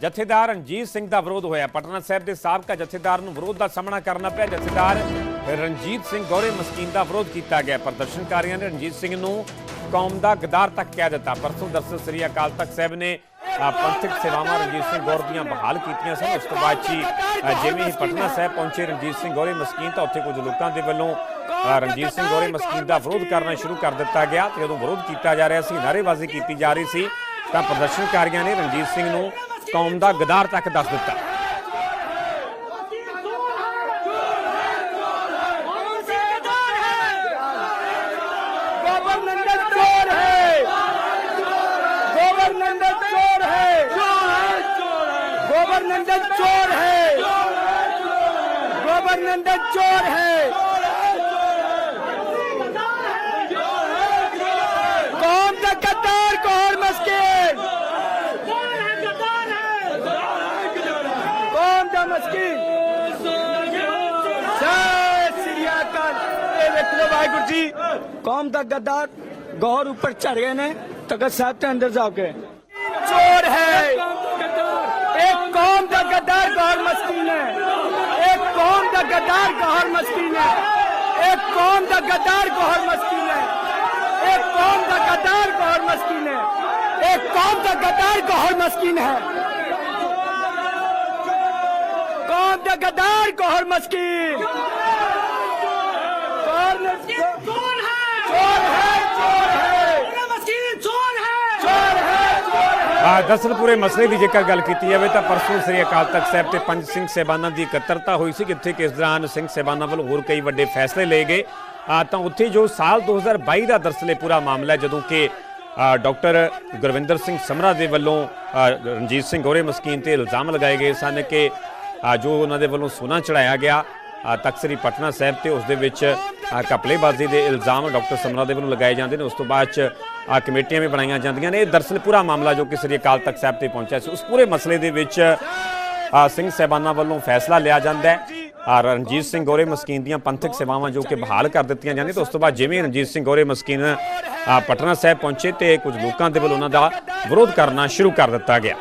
ਜਥੇਦਾਰ ਰਣਜੀਤ ਸਿੰਘ ਦਾ ਵਿਰੋਧ ਹੋਇਆ। ਪਟਨਾ ਸਾਹਿਬ ਦੇ ਸਾਬਕਾ ਜਥੇਦਾਰ ਨੂੰ ਵਿਰੋਧ ਦਾ ਸਾਹਮਣਾ ਕਰਨਾ ਪਿਆ। ਜਥੇਦਾਰ ਰਣਜੀਤ ਸਿੰਘ ਗੌਰੇ ਮਸਕੀਨ ਦਾ ਵਿਰੋਧ ਕੀਤਾ ਗਿਆ। ਪ੍ਰਦਰਸ਼ਨਕਾਰੀਆਂ ਨੇ ਰਣਜੀਤ ਸਿੰਘ ਨੂੰ ਕੌਮ ਦਾ ਗਦਾਰ ਤੱਕ ਕਹਿ ਦਿੱਤਾ। ਪਰਸੋਂ ਦਰਸਲ ਸ੍ਰੀ ਅਕਾਲ ਤਖਤ ਸਾਹਿਬ ਨੇ ਪੰਥਕ ਸੇਵਾਵਾਂ ਰਣਜੀਤ ਸਿੰਘ ਗੌਰ ਦੀਆਂ ਬਹਾਲ ਕੀਤੀਆਂ ਸਨ। ਉਸ ਤੋਂ ਬਾਅਦ 'ਚ ਹੀ ਜਿਵੇਂ ਹੀ ਪਟਨਾ ਸਾਹਿਬ ਪਹੁੰਚੇ, ਰਣਜੀਤ ਸਿੰਘ ਗੌਰੇ ਮਸਕੀਨ ਤਾਂ ਉੱਥੇ ਕੁਝ ਲੋਕਾਂ ਦੇ ਵੱਲੋਂ ਰਣਜੀਤ ਸਿੰਘ ਗੋਰੇ ਮਸਕੀਨ ਦਾ ਵਿਰੋਧ ਕਰਨਾ ਸ਼ੁਰੂ ਕਰ ਦਿੱਤਾ ਗਿਆ ਤੇ ਜਦੋਂ ਵਿਰੋਧ ਕੀਤਾ ਜਾ ਰਿਹਾ ਸੀ, ਨਾਅਰੇਬਾਜ਼ੀ ਕੀਤੀ ਜਾ ਰਹੀ ਸੀ, ਤਾਂ ਪ੍ਰਦਰਸ਼ਨਕਾਰੀਆਂ ਨੇ ਰਣਜੀਤ ਸਿੰਘ ਨੂੰ ਕੌਮ ਦਾ ਗਦਾਰ ਤੱਕ ਦੱਸ ਦਿੱਤਾ गवर्नमेंट चोर है गवर्नमेंट चोर है गवर्नमेंट चोर है गवर्नमेंट चोर है कौन सा गद्दार कौन मस्किन ਵਾਹਿਗੁਰੂ ਜੀ ਕੌਮ ਦਾ ਗੱਦਾਰ ਗੌਰ ਉੱਪਰ ਚੜ ਗਏ ਨੇ ਤਖਤ ਸਾਹਿਬ ਦੇ ਅੰਦਰ ਜਾ ਕੇ ਚੋਰ ਹੈ ਇੱਕ ਕੌਮ ਦਾ ਗੱਦਾਰ ਗੌਰ ਮਸਕੀਨ ਹੈ ਇੱਕ ਕੌਮ ਦਾ ਗੱਦਾਰ ਗੌਰ ਮਸਕੀਨ ਹੈ ਇੱਕ ਕੌਮ ਦਾ ਗੱਦਾਰ ਗੌਰ ਮਸਕੀਨ ਹੈ ਇੱਕ ਕੌਮ ਦਾ ਗੱਦਾਰ ਗੌਰ ਮਸਕੀਨ ਹੈ ਇੱਕ ਕੌਮ ਦਾ ਗੱਦਾਰ ਗੌਰ ਮਸਕੀਨ ਹੈ कौन दा गद्दार कोहर मस्कीन ਦਰਸਲ ਪੂਰੇ ਮਸਲੇ ਦੀ ਜੇਕਰ ਗੱਲ ਕੀਤੀ ਜਾਵੇ ਤਾਂ ਪਰਸੋਂ ਸ੍ਰੀ ਅਕਾਲ ਤਖਤ ਸਾਹਿਬ ਤੇ ਪੰਜ ਸਿੰਘ ਸਹਿਬਾਨਾਂ ਦੀ ਇਕੱਤਰਤਾ ਹੋਈ ਸੀ, ਜਿੱਥੇ ਕਿ ਇਸ ਦੌਰਾਨ ਸਿੰਘ ਸਹਿਬਾਨਾਂ ਵੱਲੋਂ ਹੋਰ ਕਈ ਵੱਡੇ ਫੈਸਲੇ ਲਏ ਗਏ। ਤਾਂ ਉੱਥੇ ਜੋ ਸਾਲ 2022 ਦਾ ਦਰਸਲੇ ਪੂਰਾ ਮਾਮਲਾ ਜਦੋਂ ਕਿ ਡਾਕਟਰ ਗੁਰਵਿੰਦਰ ਸਿੰਘ ਸਮਰਾ ਦੇ ਵੱਲੋਂ ਰਣਜੀਤ ਸਿੰਘ ਗੋਰੇ ਮਸਕੀਨ ਤੇ ਇਲਜ਼ਾਮ ਲਗਾਏ ਗਏ ਸਨ ਕਿ ਜੋ ਉਹਨਾਂ ਦੇ ਵੱਲੋਂ ਸੋਨਾ ਚੜਾਇਆ ਗਿਆ ਤਕਸਰੀ ਪਟਨਾ ਸਾਹਿਬ ਤੇ ਉਸ ਦੇ ਵਿੱਚ ਕਪਲੇਬਾਜ਼ੀ ਦੇ ਇਲਜ਼ਾਮ ਡਾਕਟਰ ਸਮਰਾ ਦੇ ਵੱਲੋਂ ਲਗਾਏ ਜਾਂਦੇ ਨੇ। ਉਸ ਤੋਂ ਬਾਅਦ ਚ ਆ ਕਮੇਟੀਆਂ ਵੀ ਬਣਾਈਆਂ ਜਾਂਦੀਆਂ ਨੇ। ਇਹ ਦਰਸਲ ਪੂਰਾ ਮਾਮਲਾ ਜੋ ਕਿ ਸ੍ਰੀ ਅਕਾਲ ਤਖਤ ਸਾਹਿਬ ਤੇ ਪਹੁੰਚਿਆ ਸੀ। ਉਸ ਪੂਰੇ ਮਸਲੇ ਦੇ ਵਿੱਚ ਸਿੰਘ ਸਹਿਬਾਨਾ ਵੱਲੋਂ ਫੈਸਲਾ ਲਿਆ ਜਾਂਦਾ ਹੈ। ਆ ਰਣਜੀਤ ਸਿੰਘ ਗੋਰੇ ਮਸਕੀਨ ਦੀਆਂ ਪੰਥਕ ਸੇਵਾਵਾਂ ਜੋ ਕਿ ਬਹਾਲ ਕਰ ਦਿੱਤੀਆਂ ਜਾਂਦੀਆਂ ਤੇ ਉਸ ਤੋਂ ਬਾਅਦ ਜਿਵੇਂ ਰਣਜੀਤ ਸਿੰਘ ਗੋਰੇ ਮਸਕੀਨ ਪਟਨਾ ਸਾਹਿਬ ਪਹੁੰਚੇ ਤੇ ਕੁਝ ਲੋਕਾਂ ਦੇ ਵੱਲੋਂ ਉਹਨਾਂ ਦਾ ਵਿਰੋਧ ਕਰਨਾ ਸ਼ੁਰੂ ਕਰ ਦਿੱਤਾ ਗਿਆ।